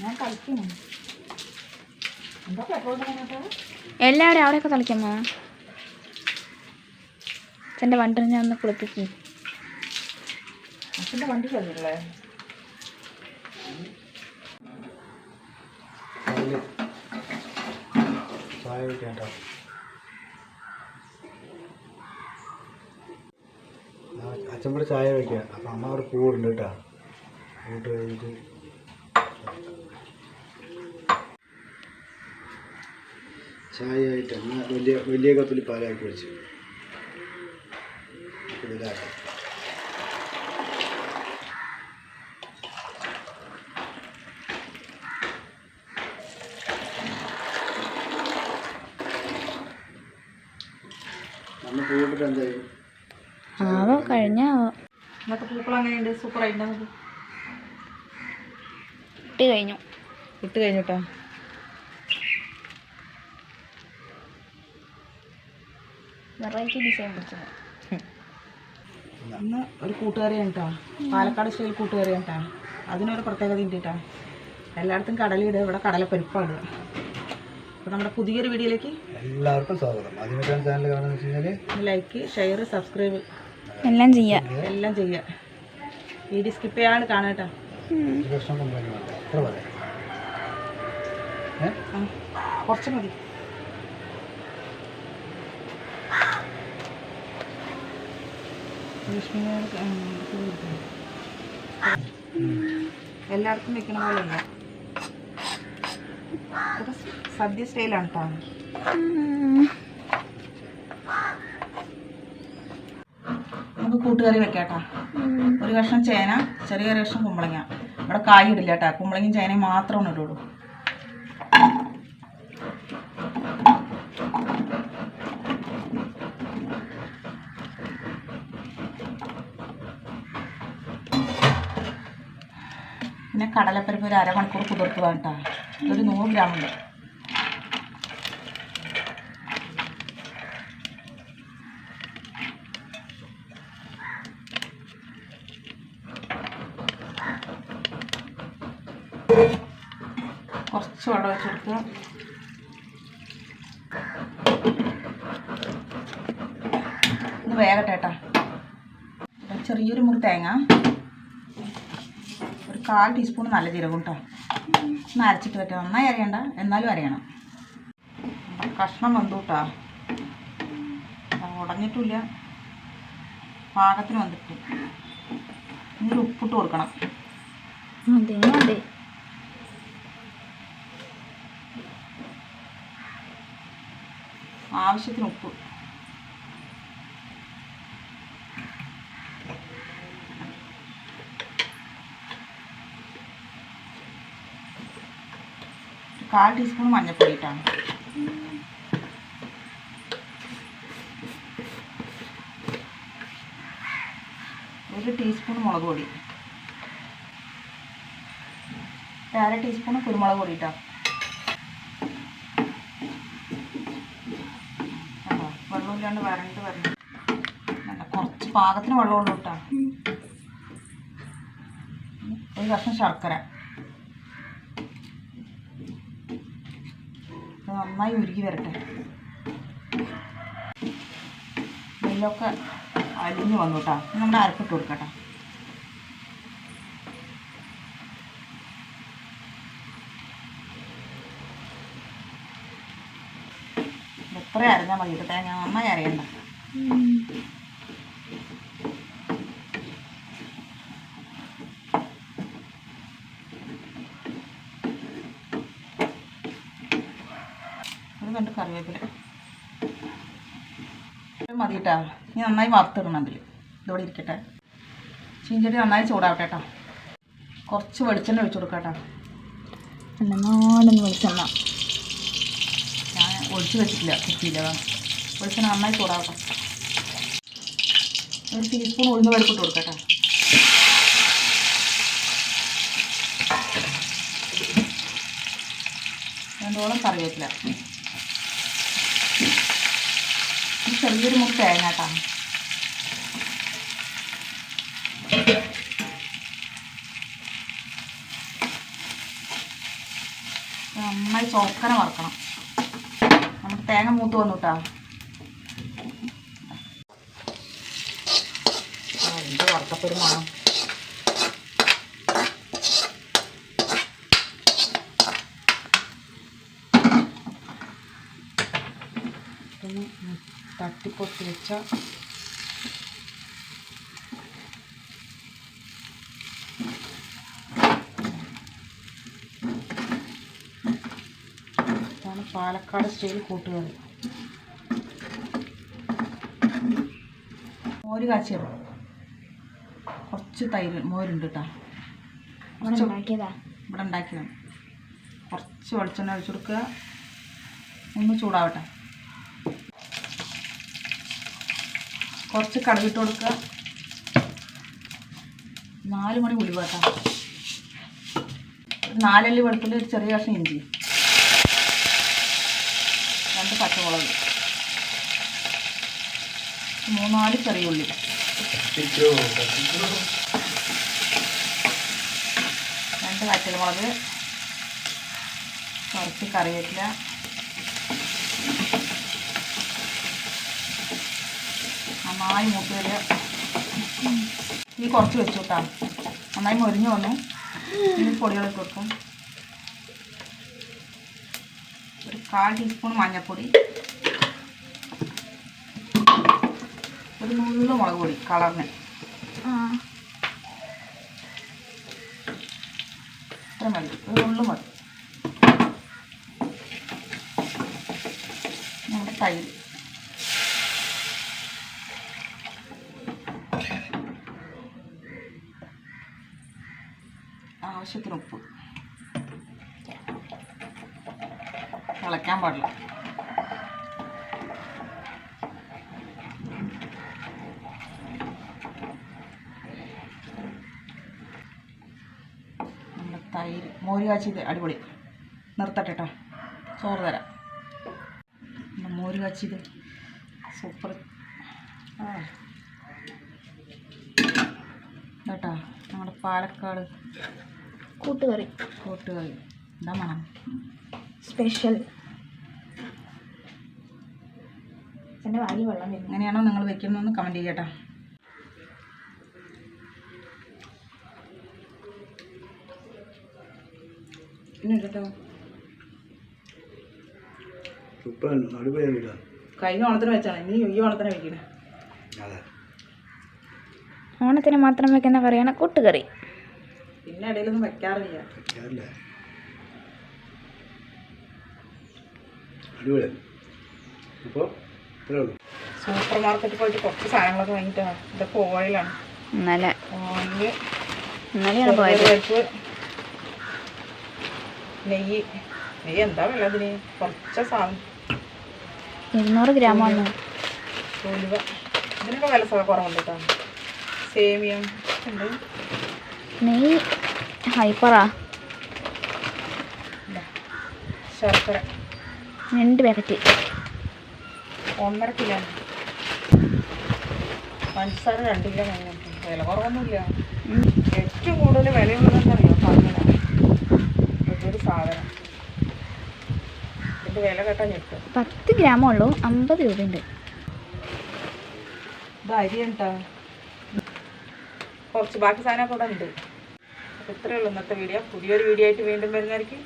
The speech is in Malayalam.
ഞാൻ കളിക്കുന്നു. എല്ലാവരും അവിടെയൊക്കെ കളിക്കാമോ അച്ഛന്റെ വണ്ടി ഞാൻ ഒന്ന് കുളിപ്പിക്കും. അച്ഛന്റെ വണ്ടി കഴിഞ്ഞില്ലേ ചായ വെക്കാട്ടോ അച്ഛൻ ഇവിടെ ചായ വയ്ക്കുക അപ്പം അമ്മ അവിടെ പൂവുണ്ട് കേട്ടോ. പൂട്ട് കഴിഞ്ഞിട്ട് ചായ ആയിട്ട് വലിയ വലിയ കപ്പിൽ പാലാക്കി വെച്ചു ഇതിലാക്കാം. ആവോ ആയിട്ടുണ്ടാവും ഇട്ട് കഴിഞ്ഞു. ഇട്ട് വെറൈറ്റി ഡിസൈൻ പിടിച്ചത് ഇന്ന് ഒരു കൂട്ടുകറിയാണ് കേട്ടോ പാലക്കാട് സ്റ്റൈൽ കൂട്ടുകറിയാണ് കേട്ടോ അതിനൊരു പ്രത്യേകത ഉണ്ട് കേട്ടോ എല്ലായിടത്തും കടലിടുക ഇവിടെ കടലപ്പരിപ്പാണ് അപ്പോൾ നമ്മുടെ പുതിയൊരു വീഡിയോയിലേക്ക് എല്ലാവർക്കും സ്വാഗതം. ആദ്യമായിട്ടാണ് ചാനൽ കാണുന്നത് വെച്ച് കഴിഞ്ഞാൽ ലൈക്ക് ഷെയർ സബ്സ്ക്രൈബ് എല്ലാം ചെയ്യാം. എല്ലാം ചെയ്യുക വീഡിയോ സ്കിപ്പ് ചെയ്യാണ്ട് കാണാട്ടാ കുറച്ച് ഒരു കഷ്ണം കുമ്പളങ്ങ വേണ്ട എത്ര പറയാം ഏ ആ, കുറച്ച് മതി ലക്ഷ്മിയോട് ആ, ഇത് കൊടുക്കണം. എല്ലായിടത്തും വെക്കണ പോലെ ഇല്ല സദ്യ സ്റ്റൈലാണ് കേട്ടോ നമുക്ക് കൂട്ടുകറി വെക്കാട്ടോ. ഒരു കഷ്ണം ചേന ചെറിയൊരു കഷ്ണം കുമ്പളങ്ങ. ഇവിടെ കായ് ഇടില്ല കേട്ടോ കുമ്പളങ്ങയും ചേനയും മാത്രമാണ് ഇടുള്ളൂ. പിന്നെ കടലപ്പരിപ്പ് ഒരു അരമണിക്കൂർ കുതിർത്ത് വേണ്ട ഒരു നൂറ് ഗ്രാം ഉണ്ട്. കുറച്ച് വെള്ളം ഒഴിച്ച് ഇത് വേഗട്ടെ ചെറിയൊരു മുറി തേങ്ങ. കാൽ ടീസ്പൂൺ നല്ല ജീരകം കേട്ടോ ഒന്ന് അരച്ചിട്ട് പറ്റുക നന്നായി അരയണ്ട. എന്നാലും അരയണം. കഷ്ണം വന്നു കേട്ടോ ഉടഞ്ഞിട്ടില്ല. പാകത്തിന് വന്നിട്ട്. ഒരു ഉപ്പിട്ട് കൊടുക്കണം. അതെ അതെ ആവശ്യത്തിന് ഉപ്പ്. കാൽ ടീസ്പൂൺ മഞ്ഞൾപ്പൊടി ഇട്ടാണ് ഒരു ടീസ്പൂൺ മുളക് പൊടി. അര ടീസ്പൂൺ കുരുമുളക് പൊടി ഇട്ടാ കണ്ടോ വെള്ളമില്ലാണ്ട് വരണ്ട് വരണം നല്ല കുറച്ച് പാകത്തിന് വെള്ളമുള്ളൂ കേട്ടോ. ഒരു കഷ്ണം ശർക്കര ഇത് നന്നായി ഉരുകി വരട്ടെ. നെല്ലൊക്കെ അലിഞ്ഞ് വന്നു കേട്ടോ നമ്മുടെ അരപ്പിട്ട് കൊടുക്കട്ടെ. എത്ര അരഞ്ഞാൽ മതി ഇത് ഞാൻ നന്നായി അരയണ്ട. ഒരു കണ്ട് കറിവേപ്പില. മതി കേട്ടോ ഇനി നന്നായി വറുത്തിടണം അതിൽ ഇതോടെ ഇരിക്കട്ടെ. ചീഞ്ചട്ടി നന്നായി ചൂടാവട്ടെ കേട്ടോ കുറച്ച് വെളിച്ചെണ്ണ ഒഴിച്ചു കൊടുക്കാം കേട്ടോ വെളിച്ചെണ്ണ. ഞാൻ ഒഴിച്ച് വെച്ചിട്ടില്ല അതാണ് വെളിച്ചെണ്ണ നന്നായി ചൂടാവട്ടെ. ഒരു ടീസ്പൂൺ ഉഴുന്ന് പരിപ്പിട്ട് കൊടുക്കട്ടെ രണ്ടോളം കറിവേപ്പില ഈ ചെറിയൊരു മുറി തേങ്ങ കേട്ടോ. നന്നായി ചോക്കന വറക്കണം. നമുക്ക് തേങ്ങ മൂത്ത് വന്നു കേട്ടോ. എന്ത് വറുത്തപ്പൊരു മണം ഒന്ന് തട്ടിപ്പൊട്ടി വെച്ച ഇതാണ് പാലക്കാട് സ്റ്റൈൽ കൂട്ടുകറി. മോര് കാച്ചിയത് കുറച്ച് തൈര് മോരുണ്ട് കേട്ടോ ഇവിടെ ഉണ്ടാക്കിയതാണ്. കുറച്ച് വെളിച്ചെണ്ണ ഒഴിച്ചു കൊടുക്കുക. ഒന്ന് ചൂടാവട്ടെ. കുറച്ച് കടുകിട്ട് കൊടുക്കുക. നാല് മണി ഉലുവ കേട്ടോ. ഒരു നാലല്ലി വെളുത്തുള്ളി ഒരു ചെറിയ കഷ്ണം ഇഞ്ചി. രണ്ട് പച്ചമുളക്. മൂന്നാൽ ചെറിയ ഉള്ളി. രണ്ട് പച്ചമുളക് കുറച്ച് കറിവേപ്പില. നന്നായി മൂത്ത് വരിക ഈ കുറച്ച് വെച്ചു കേട്ടോ നന്നായി മൊരിഞ്ഞു വന്നു. ഇനി പൊടികളൊക്കെ വെക്കും. ഒരു കാൽ ടീസ്പൂൺ മഞ്ഞൾപ്പൊടി. ഒരു നുള്ളു മുളക് പൊടി കളറിന്. ഇത്ര മതി. ഒരു നുള്ളു മതി. നമ്മുടെ തൈര് ആവശ്യത്തിന് ഉപ്പ് തിളയ്ക്കാൻ പാടില്ല. തൈര് മോര് കാച്ചിയത് അടിപൊളി. നിർത്തട്ടെ കേട്ടോ ചോറ് തരാം. മോര് കാച്ചിയത് സൂപ്പർ. ആ. കേട്ടോ നമ്മുടെ പാലക്കാട് കൂട്ടുകറി. കൂട്ടുകറി. എന്താ മണം? സ്പെഷ്യൽ. എന്റെ വായിൽ വെള്ളം വരും. എങ്ങനെയാണോ നിങ്ങൾ വെക്കുന്നതെന്ന് കമന്റ് ചെയ്യട്ടോ അടിപൊളിയാണ് കഴിഞ്ഞ ഓണത്തിന് വെച്ചാണ്. ഇനി ഈ ഓണത്തിന് വെക്കണേ. അതെ. ഓണത്തിന് മാത്രം വെക്കുന്ന കറിയാണ് കൂട്ടുകറി. പിന്നെ ഇടയിലൊന്നും വെക്കാറില്ല. കേരള അടിപൊളി അപ്പോൾ ഇത്രേ ഉള്ളൂ സൂപ്പർ മാർക്കറ്റിൽ പോയിട്ട് കുറച്ച് സാധനങ്ങളൊക്കെ വാങ്ങിയിട്ടാണ് ഇതൊക്കെ ഓയിലാണ് ഇന്നലെ. ഓയിൽ ഇന്നലെയാണ് പോയത്. പരിപ്പ് നെയ്യ്. നെയ്യ് എന്താ വില അതിന്? കുറച്ച് സാധനം. ഇരുന്നൂറ് ഗ്രാം വന്നു. ഉലുവ. ഇതിനൊക്കെ വില സാധനം കുറവുണ്ട് കേട്ടോ സേമിയം ഉണ്ട്. നെയ്യ് ഹൈപ്പറാ. ശർക്കര. രണ്ട് പാക്കറ്റ്. ഒന്നര കിലോ പഞ്ചസാര രണ്ട് കിലോ വാങ്ങിയിട്ടുണ്ട്. വില കുറവൊന്നുമില്ല. ഏറ്റവും കൂടുതൽ വിലയുള്ളതെന്നറിയോ പറഞ്ഞ ഇതൊരു സാധനം. ഇത് വില കേട്ടാ ഞെട്ടും. പത്ത് ഗ്രാമേ ഉള്ളൂ. അമ്പത് രൂപയുണ്ട്. ഇത് അരി ഉണ്ടോ കുറച്ച് ബാക്കി സാധനം കൂടെ ഉണ്ട്. ഇത്രയേ ഉള്ളൂ ഇന്നത്തെ വീഡിയോ പുതിയൊരു വീഡിയോ ആയിട്ട് വീണ്ടും വരുന്നതായിരിക്കും.